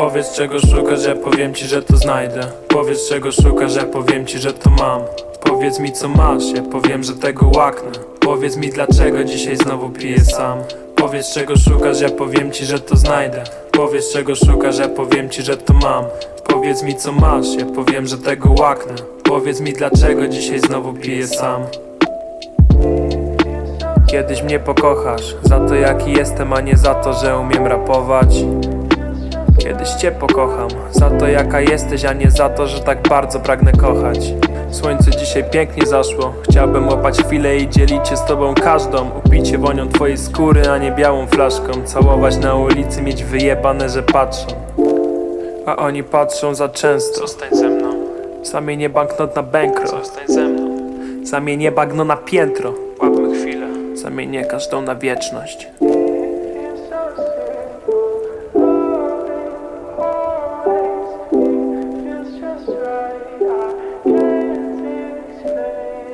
Powiedz czego szukasz, ja powiem ci, że to znajdę. Powiedz czego szukasz, ja powiem ci, że to mam. Powiedz mi co masz, ja powiem, że tego łaknę. Powiedz mi dlaczego dzisiaj znowu piję sam. Powiedz czego szukasz, ja powiem ci, że to znajdę. Powiedz czego szukasz, ja powiem ci, że to mam. Powiedz mi co masz, ja powiem, że tego łaknę. Powiedz mi dlaczego dzisiaj znowu piję sam. Kiedyś mnie pokochasz Za to jaki jestem, a nie za to, że umiem rapować Kiedyś cię pokocham Za to jaka jesteś, a nie za to, że tak bardzo pragnę kochać. Słońce dzisiaj pięknie zaszło Chciałbym łapać chwilę i dzielić się z tobą każdą. Upić się wonią twojej skóry, a nie białą flaszką. Całować na ulicy, mieć wyjebane, że patrzą. A oni patrzą za często. Zostań ze mną. Zamienię banknot na bankro. Zostań ze mną. Zamienię bagno na piętro. Łapmy chwilę. Zamienię każdą na wieczność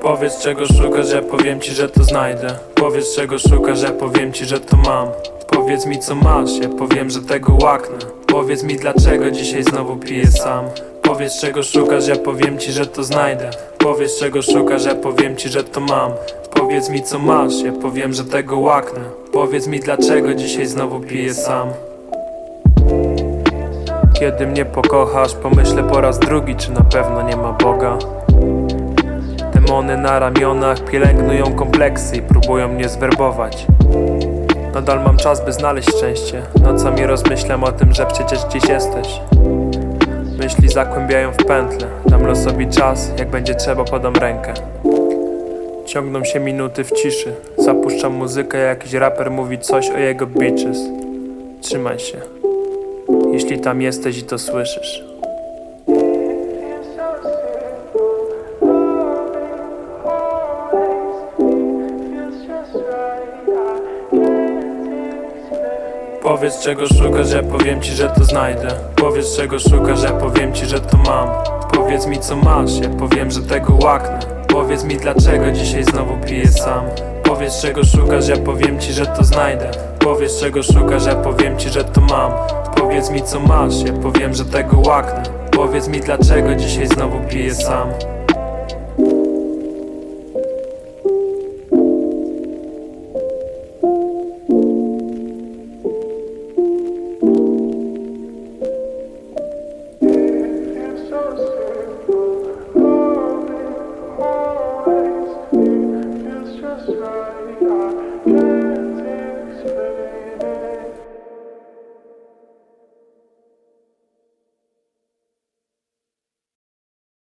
Powiedz czego szukasz, ja powiem ci, że to znajdę. Powiedz czego szukasz, ja powiem ci, że to mam. Powiedz mi co masz, ja powiem, że tego łaknę. Powiedz mi dlaczego dzisiaj znowu piję sam. Powiedz czego szukasz, ja powiem ci, że to znajdę. Powiedz czego szukasz, ja powiem ci, że to mam. Powiedz mi co masz, ja powiem, że tego łaknę. Powiedz mi dlaczego dzisiaj znowu piję sam. Kiedy mnie pokochasz, pomyślę po raz drugi, czy na pewno nie ma Boga Demony na ramionach pielęgnują kompleksy i próbują mnie zwerbować. Nadal mam czas, by znaleźć szczęście. Nocami rozmyślam o tym, że przecież gdzieś jesteś? Myśli zakłębiają w pętle. Dam losowi czas, jak będzie trzeba podam rękę. Ciągną się minuty w ciszy. Zapuszczam muzykę, jakiś raper mówi coś o jego bitches. Trzymaj się. Jeśli tam jesteś i to słyszysz Powiedz czego szukasz, ja powiem ci, że to znajdę. Powiedz czego szukasz, ja powiem ci, że to mam. Powiedz mi co masz, ja powiem, że tego łaknę. Powiedz mi dlaczego dzisiaj znowu piję sam. Powiedz czego szukasz, ja powiem ci, że to znajdę. Powiedz czego szukasz, ja powiem ci, że to mam. Powiedz mi co masz, ja powiem, że tego łaknę. Powiedz mi dlaczego dzisiaj znowu piję sam